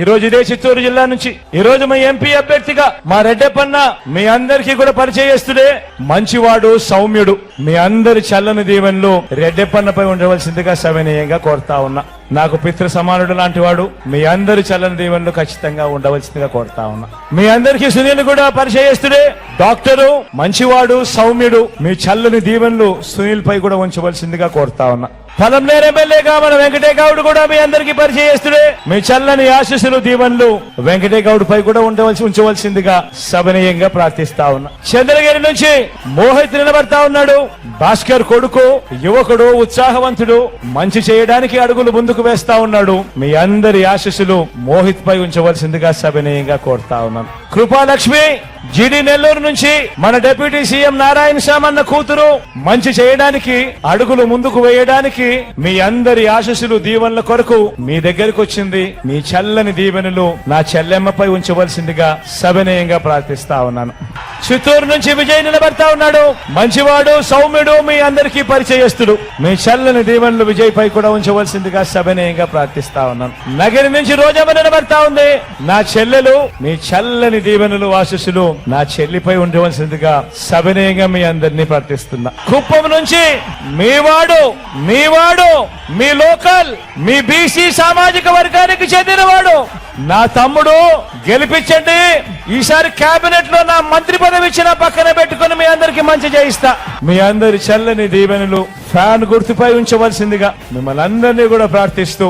ఈ రోజు ఇదే చిత్తూరు జిల్లా నుంచి. ఈ రోజు మా ఎంపీ అభ్యర్థిగా మా రెడ్డప్పన్న మీ అందరికీ కూడా పరిచయస్తుడే మంచివాడు సౌమ్యుడు. మీ అందరి చల్లని దీవెనలు రెడ్డప్పన్నపై ఉండవలసిందిగా సవినయంగా కోరుతా ఉన్నా. నాకు పితృ సమానుడు లాంటి వాడు మీ అందరి చల్లని దీవెనలు ఖచ్చితంగా ఉండవలసిందిగా కోరుతా ఉన్నా. మీ అందరికీ సునీల్ కూడా పరిచయస్తుడే డాక్టరు మంచివాడు సౌమ్యుడు మీ చల్లని దీవెనలు సునీల్ పై కూడా ఉంచవలసిందిగా కోరుతా ఉన్నా. పొలంనేరు ఎమ్మెల్యేగా మన వెంకటే గౌడ్ కూడా మీ అందరికీ పరిచయస్తుడే మీ చల్లని ఆశీస్సులు దీవెనలు వెంకటే గౌడ్ పై కూడా ఉండవలసి ఉంచవలసిందిగా సభనీయంగా ప్రార్థిస్తా ఉన్నా. చంద్రగిరి నుంచి మోహిత్ నిలబడతా ఉన్నాడు. భాస్కర్ కొడుకు యువకుడు ఉత్సాహవంతుడు మంచి చేయడానికి అడుగులు ముందుకు వేస్తా ఉన్నాడు. మీ అందరి ఆశీస్సులు మోహిత్ పై ఉంచవలసిందిగా సవినయంగా కోరుతా ఉన్నాను కృపాలక్ష్మి జిడి నెల్లూరు నుంచి మన డిప్యూటీ సీఎం నారాయణ సామన్న కూతురు మంచి చేయడానికి అడుగులు ముందుకు వేయడానికి మీ అందరి ఆశస్సులు దీవెనల కొరకు మీ దగ్గరికి వచ్చింది. మీ చల్లని దీవెనలు నా చెల్లెమ్మపై ఉంచవలసిందిగా సవినయంగా ప్రార్థిస్తా ఉన్నాను. చిత్తూరు నుంచి విజయ్ నిలబడతా ఉన్నాడు. మంచివాడు సౌమ్యుడు మీ అందరికీ పరిచయస్తుడు. మీ చల్లని దీవెనలు విజయ్ పై కూడా ఉంచవలసిందిగా సభనీయంగా ప్రార్థిస్తా ఉన్నాను. నగరి నుంచి రోజమ్మ నిలబడతా ఉంది. నా చెల్లెలు మీ చల్లని దీవెనలు ఆశస్సులు నా చెల్లిపై ఉండవలసిందిగా సభనీయంగా మీ అందరినీ ప్రార్థిస్తున్నా. కుప్పం నుంచి మీ వాడు మీ వాడు మీ లోకల్ మీ బీసీ సామాజిక వర్గానికి చెందిన నా తమ్ముడు గెలిపించండి. ఈసారి కేబినెట్లో నా మంత్రి పదవి ఇచ్చిన పక్కన పెట్టుకుని మీ అందరికి మంచి చేయిస్తా. మీ అందరి చల్లని దీవెనలు ఫ్యాన్ గుర్తుపై ఉంచవలసిందిగా మిమ్మల్ని అందరినీ కూడా ప్రార్థిస్తూ